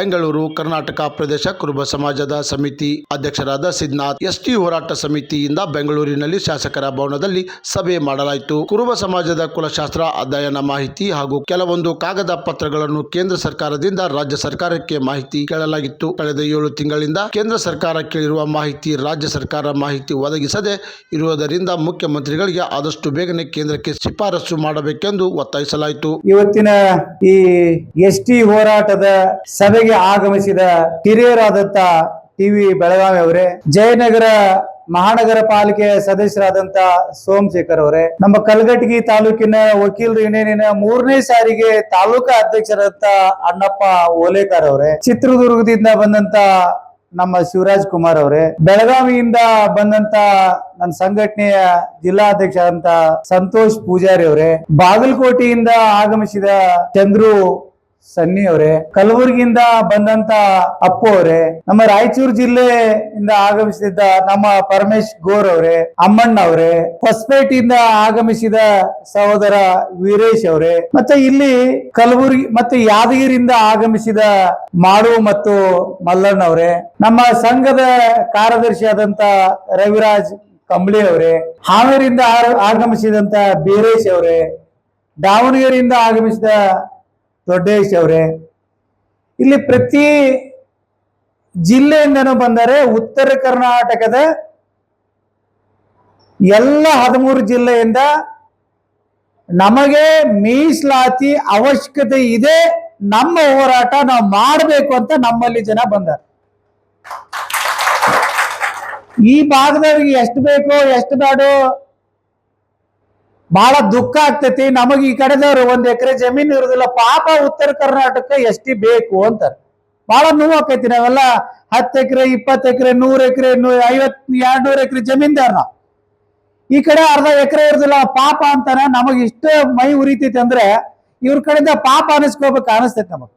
ಬೆಂಗಳೂರು, ಕರ್ನಾಟಕ ಪ್ರದೇಶ ಕುರುಬ ಸಮಾಜದ ಸಮಿತಿ ಅಧ್ಯಕ್ಷರಾದ ಸಿದ್ನಾಥ್ ಎಸ್ಟಿ ಹೋರಾಟ ಸಮಿತಿಯಿಂದ ಬೆಂಗಳೂರಿನಲ್ಲಿ ಶಾಸಕರ ಭವನದಲ್ಲಿ ಸಭೆ ಮಾಡಲಾಯಿತು. ಕುರುಬ ಸಮಾಜದ ಕುಲಶಾಸ್ತ್ರ ಅಧ್ಯಯನ ಮಾಹಿತಿ ಹಾಗೂ ಕೆಲವೊಂದು ಕಾಗದ ಪತ್ರಗಳನ್ನು ಕೇಂದ್ರ ಸರ್ಕಾರದಿಂದ ರಾಜ್ಯ ಸರ್ಕಾರಕ್ಕೆ ಮಾಹಿತಿ ಕೇಳಲಾಗಿತ್ತು. ಕಳೆದ ಏಳು ತಿಂಗಳಿಂದ ಕೇಂದ್ರ ಸರ್ಕಾರ ಕೇಳಿರುವ ಮಾಹಿತಿ ರಾಜ್ಯ ಸರ್ಕಾರ ಮಾಹಿತಿ ಒದಗಿಸದೆ ಇರುವುದರಿಂದ ಮುಖ್ಯಮಂತ್ರಿಗಳಿಗೆ ಆದಷ್ಟು ಬೇಗನೆ ಕೇಂದ್ರಕ್ಕೆ ಶಿಫಾರಸು ಮಾಡಬೇಕೆಂದು ಒತ್ತಾಯಿಸಲಾಯಿತು. ಇವತ್ತಿನ ಈ ಎಸ್ಟಿ ಹೋರಾಟದ ಸಭೆಗೆ ಆಗಮಿಸಿದ ಹಿರಿಯರಾದಂತ ಟಿವಿ ಬೆಳಗಾವಿ ಅವರೇ, ಜಯನಗರ ಮಹಾನಗರ ಪಾಲಿಕೆಯ ಸದಸ್ಯರಾದಂತ ಸೋಮಶೇಖರ್ ಅವರೇ, ನಮ್ಮ ಕಲಘಟಗಿ ತಾಲೂಕಿನ ವಕೀಲರು ಯೂನಿಯನಿನ ಮೂರನೇ ಸಾರಿಗೆ ತಾಲೂಕಾ ಅಧ್ಯಕ್ಷರಾದಂತ ಅಣ್ಣಪ್ಪ ಓಲೇಕರ್ ಅವರೇ, ಚಿತ್ರದುರ್ಗದಿಂದ ಬಂದಂತ ನಮ್ಮ ಶಿವರಾಜ್ ಕುಮಾರ್ ಅವರೇ, ಬೆಳಗಾವಿಯಿಂದ ಬಂದಂತ ನನ್ನ ಸಂಘಟನೆಯ ಜಿಲ್ಲಾಧ್ಯಕ್ಷ ಅಂತ ಸಂತೋಷ್ ಪೂಜಾರಿ ಅವರೇ, ಬಾಗಲಕೋಟೆಯಿಂದ ಆಗಮಿಸಿದ ಚಂದ್ರು ಸನ್ನಿ ಅವರೇ, ಕಲಬುರಗಿಯಿಂದ ಬಂದಂತ ಅಪ್ಪು ಅವರೇ, ನಮ್ಮ ರಾಯಚೂರು ಜಿಲ್ಲೆಯಿಂದ ಆಗಮಿಸಿದ ನಮ್ಮ ಪರಮೇಶ್ ಗೋರ್ ಅವರೇ, ಅಮ್ಮಣ್ಣ ಅವರೇ ಹೊಸಪೇಟೆಯಿಂದ ಆಗಮಿಸಿದ ಸಹೋದರ ವೀರೇಶ್ ಅವರೇ, ಮತ್ತೆ ಇಲ್ಲಿ ಕಲಬುರಗಿ, ಮತ್ತೆ ಯಾದಗಿರಿಯಿಂದ ಆಗಮಿಸಿದ ಮಾಡು ಮತ್ತು ಮಲ್ಲಣ್ಣ ಅವರೇ, ನಮ್ಮ ಸಂಘದ ಕಾರ್ಯದರ್ಶಿಯಾದಂತ ರವಿರಾಜ್ ಕಂಬಳಿ ಅವರೇ ಹಾವೇರಿಂದ ಆಗಮಿಸಿದಂತ ಬೀರೇಶ್ ಅವರೇ, ದಾವಣಗೆರೆಯಿಂದ ಆಗಮಿಸಿದ ದೊಡ್ಡೇಶ್ ಅವರೇ. ಇಲ್ಲಿ ಪ್ರತಿ ಜಿಲ್ಲೆಯಿಂದನೂ ಬಂದರೆ ಉತ್ತರ ಕರ್ನಾಟಕದ ಎಲ್ಲ ಹದಿಮೂರು ಜಿಲ್ಲೆಯಿಂದ ನಮಗೆ ಮೀಸಲಾತಿ ಅವಶ್ಯಕತೆ ಇದೆ. ನಮ್ಮ ಹೋರಾಟ ನಾವು ಮಾಡಬೇಕು ಅಂತ ನಮ್ಮಲ್ಲಿ ಜನ ಬಂದಾರೆ. ಈ ಭಾಗದವ್ರಿಗೆ ಎಷ್ಟು ಬೇಕೋ ಎಷ್ಟು ಬೇಡೋ ಬಹಳ ದುಃಖ ಆಗ್ತೈತಿ. ನಮಗ್ ಈ ಕಡೆದವ್ರು ಒಂದ್ ಎಕರೆ ಜಮೀನು ಇರುದಿಲ್ಲ, ಪಾಪ ಉತ್ತರ ಕರ್ನಾಟಕ ಎಷ್ಟಿ ಬೇಕು ಅಂತಾರೆ. ಬಹಳ ನೋವು ಆಕೈತಿ ನಾವೆಲ್ಲ. ಹತ್ತು ಎಕರೆ, ಇಪ್ಪತ್ತು ಎಕರೆ, ನೂರ್ ಎಕರೆ ಐವತ್ ಎರಡ್ ನೂರ್ ಎಕರೆ ಜಮೀನ್ದಾರ ನಾವು. ಈ ಕಡೆ ಅರ್ಧ ಎಕರೆ ಇರುದಿಲ್ಲ, ಪಾಪ ಅಂತಾನೆ ನಮಗ್ ಇಷ್ಟ ಮೈ ಉರಿತೈತಿ ಅಂದ್ರೆ ಇವ್ರ ಕಡೆಯಿಂದ ಪಾಪ ಅನಿಸ್ಕೋಬೇಕು ಅನಿಸ್ತೈತಿ ನಮಗ್.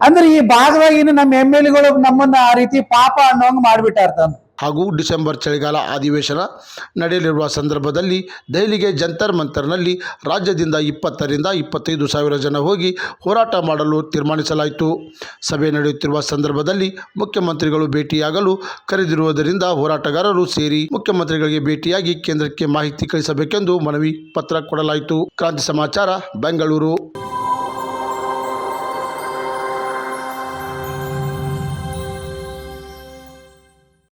ಅಂದ್ರೆ ಈ ಭಾಗವಾಗಿ ನಮ್ಮ ಎಂ ಎಲ್ ಎಗಳು ನಮ್ಮನ್ನ ಆ ರೀತಿ ಪಾಪ ಅನ್ನೋಂಗ್ ಹಂಗ್ ತಂದು ಹಾಗೂ ಡಿಸೆಂಬರ್ ಚಳಿಗಾಲ ಅಧಿವೇಶನ ನಡೆಯಲಿರುವ ಸಂದರ್ಭದಲ್ಲಿ ದೆಹಲಿಗೆ ಜಂತರ್ ಮಂತರ್ನಲ್ಲಿ ರಾಜ್ಯದಿಂದ ಇಪ್ಪತ್ತರಿಂದ ಇಪ್ಪತ್ತೈದು ಸಾವಿರ ಜನ ಹೋಗಿ ಹೋರಾಟ ಮಾಡಲು ತೀರ್ಮಾನಿಸಲಾಯಿತು. ಸಭೆ ನಡೆಯುತ್ತಿರುವ ಸಂದರ್ಭದಲ್ಲಿ ಮುಖ್ಯಮಂತ್ರಿಗಳು ಭೇಟಿಯಾಗಲು ಕರೆದಿರುವುದರಿಂದ ಹೋರಾಟಗಾರರು ಸೇರಿ ಮುಖ್ಯಮಂತ್ರಿಗಳಿಗೆ ಭೇಟಿಯಾಗಿ ಕೇಂದ್ರಕ್ಕೆ ಮಾಹಿತಿ ಕಳಿಸಬೇಕೆಂದು ಮನವಿ ಪತ್ರ ಕೊಡಲಾಯಿತು. ಕ್ರಾಂತಿ ಸಮಾಚಾರ, ಬೆಂಗಳೂರು.